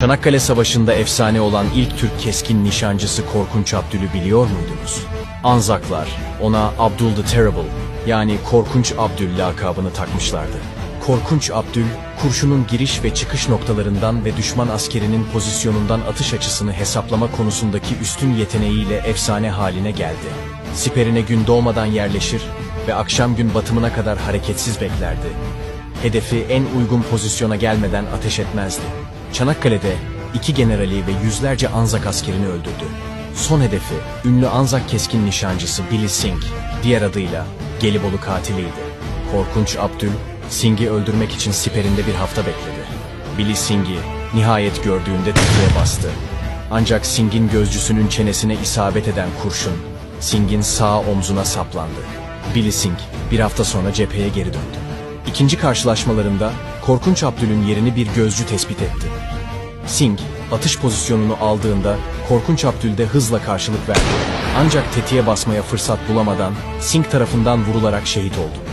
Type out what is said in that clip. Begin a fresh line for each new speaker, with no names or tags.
Çanakkale Savaşı'nda efsane olan ilk Türk keskin nişancısı Korkunç Abdül'ü biliyor muydunuz? Anzaklar ona Abdul the Terrible yani Korkunç Abdül lakabını takmışlardı. Korkunç Abdül, kurşunun giriş ve çıkış noktalarından ve düşman askerinin pozisyonundan atış açısını hesaplama konusundaki üstün yeteneğiyle efsane haline geldi. Siperine gün doğmadan yerleşir ve akşam gün batımına kadar hareketsiz beklerdi. Hedefi en uygun pozisyona gelmeden ateş etmezdi. Çanakkale'de iki generali ve yüzlerce Anzak askerini öldürdü. Son hedefi ünlü Anzak keskin nişancısı Billy Singh, diğer adıyla Gelibolu katiliydi. Korkunç Abdül, Singh'i öldürmek için siperinde bir hafta bekledi. Billy Singh'i nihayet gördüğünde tetiğe bastı. Ancak Singh'in gözcüsünün çenesine isabet eden kurşun, Singh'in sağ omzuna saplandı. Billy Singh bir hafta sonra cepheye geri döndü. İkinci karşılaşmalarında Korkunç Abdül'ün yerini bir gözcü tespit etti. Singh, atış pozisyonunu aldığında Korkunç Abdül de hızla karşılık verdi. Ancak tetiğe basmaya fırsat bulamadan Singh tarafından vurularak şehit oldu.